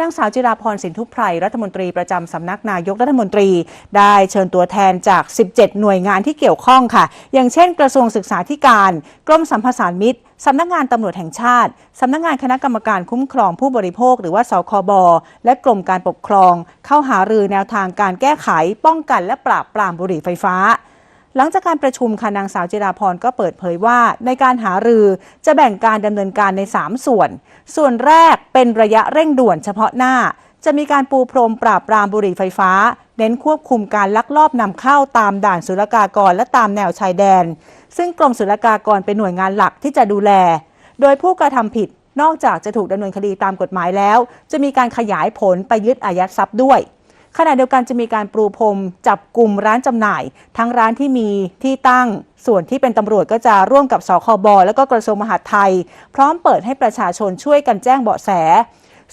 นางสาวจิราพรสินทุพไพรรัฐมนตรีประจำสำนักนายกรัฐมนตรี ได้เชิญตัวแทนจาก 17 หน่วยงานที่เกี่ยวข้องค่ะ อย่างเช่น กระทรวงศึกษาธิการ กรมสัมพสานมิตรสำนักงานตำรวจแห่งชาติ สำนักงานคณะกรรมการคุ้มครองผู้บริโภค หรือว่าสคบ และกรมการปกครอง เข้าหารือแนวทางการแก้ไข ป้องกันและปราบปรามบุหรี่ไฟฟ้า หลังจากการประชุมค่ะนางสาวจิราพรก็เปิดเผยว่า ในการหารือจะแบ่งการดำเนินการใน 3 ส่วน ส่วนแรกเป็นระยะเร่งด่วนเฉพาะหน้า จะมีการปูพรมปราบปรามบุหรี่ไฟฟ้า เน้นควบคุมการลักลอบนำเข้าตามด่านศุลกากรและตามแนวชายแดน ซึ่งกรมศุลกากรเป็นหน่วยงานหลักที่จะดูแล โดยผู้กระทำผิดนอกจากจะถูกดำเนินคดีตามกฎหมายแล้ว จะมีการขยายผลไปยึดอายัดทรัพย์ด้วย ขณะเดียวกันจะมีการปรูพรมจับกลุ่มร้านจำหน่าย ทั้งร้านที่มีที่ตั้งส่วนที่เป็นตำรวจก็จะร่วมกับสคบและก็กระทรวงมหาดไทย พร้อมเปิดให้ประชาชนช่วยกันแจ้งเบาะแส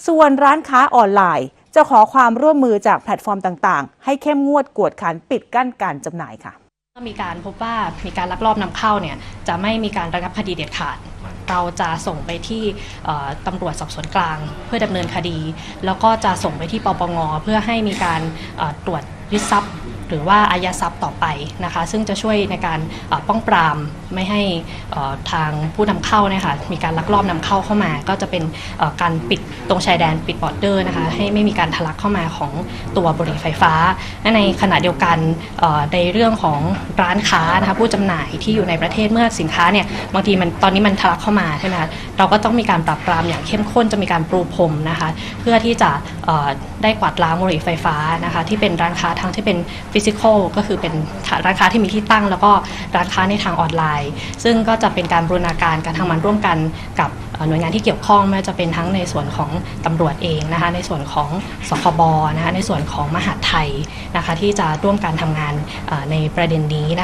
ส่วนร้านค้าออนไลน์ จะขอความร่วมมือจากแพลตฟอร์มต่างๆ ให้เข้มงวดกวดขันปิดกั้นการจำหน่ายค่ะถ้ามีการพบว่ามีการลักลอบนำเข้าเนี่ยจะไม่มีการระงับคดีเด็ดขาด เราจะส่งไปที่ตำรวจสอบสวนกลาง เพื่อดำเนินคดี แล้วก็จะส่งไปที่ปปงเพื่อให้มีการตรวจยึดทรัพย์ หรือว่าอายัดทรัพย์ต่อไปนะคะ ซึ่งจะช่วยในการป้องปรามไม่ให้ทางผู้นำเข้าเนยคะมีการลักลอบนำเข้าเข้ามา ก็จะเป็นการปิดตรงชายแดนปิดบอร์เดอร์นะคะให้ไม่มีการทะลักเข้ามาของตัวบุหรี่ไฟฟ้า ในขณะเดียวกันในเรื่องของร้านค้านะคะผู้จำหน่ายที่อยู่ในประเทศเมื่อสินค้าเนี่ยบางทีมันตอนนี้มันทะลักเข้ามาใช่ไหมคะเราก็ต้องมีการปราบปรามอย่างเข้มข้นจะมีการปรูพรมนะคะเพื่อที่จะได้กวาดล้างบุหรี่ไฟฟ้านะคะที่เป็นร้านค้าทั้งที่เป็นฟิสิกอลก็คือเป็นร้านค้าที่มีที่ตั้ง แล้วก็ร้านค้าในทางออนไลน์ ซึ่งก็จะเป็นการบูรณาการการทำงานร่วมกันกับหน่วยงานที่เกี่ยวข้องไม่ว่าจะเป็นทั้งในส่วนของตำรวจเองนะคะในส่วนของสคบนะคะในส่วนของมหาดไทยนะคะที่จะร่วมการทำงานในประเด็นนี้นะคะ